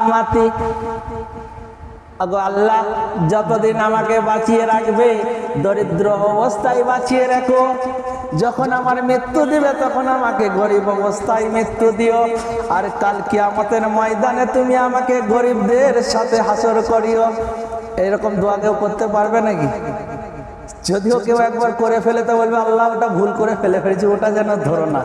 ইয়াউমাল আগো আল্লাহ, যতদিন আমাকে বাঁচিয়ে রাখবে, দরিদ্র অবস্থায় বাঁচিয়ে রাখো। যখন আমার মৃত্যু দিবে, তখন আমাকে গরিব অবস্থায় মৃত্যু দিও। আর কাল কিয়ামতের ময়দানে তুমি আমাকে গরিবদের সাথে হাসর করিও। এরকম দোয়া কেউ করতে পারবে নাকি? যদিও কেউ একবার করে ফেলে, তো বলবে, আল্লাহ, ওটা ভুল করে ফেলে ফেলেছি, ওটা যেন ধরো না।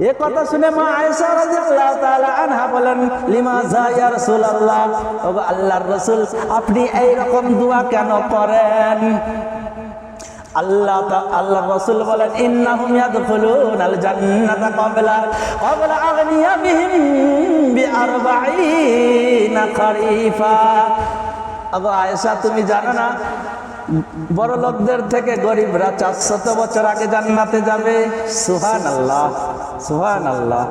এ কথা শুনে মা আয়েশা রাদিয়াল্লাহু তাআলা আনহা বলেন, লিমা যা ইয়া রাসূলুল্লাহ? ওগো আল্লাহর রাসূল, আপনি এই রকম দোয়া কেন করেন? আল্লাহ আল্লাহ রাসূল বলেন, ইন্নাহুম ইয়াদখুলুন আল জান্নাতা ক্বাবলা ক্বাবলা আগনিয়াবিহিম বিআরবাঈনা খরিফা। আগো আয়েশা, তুমি জানো না বড় লোকদের থেকে গরিবরা চারশত বছর আগে জান্নাতে যাবে। সুহান আল্লাহ সুহান আল্লাহ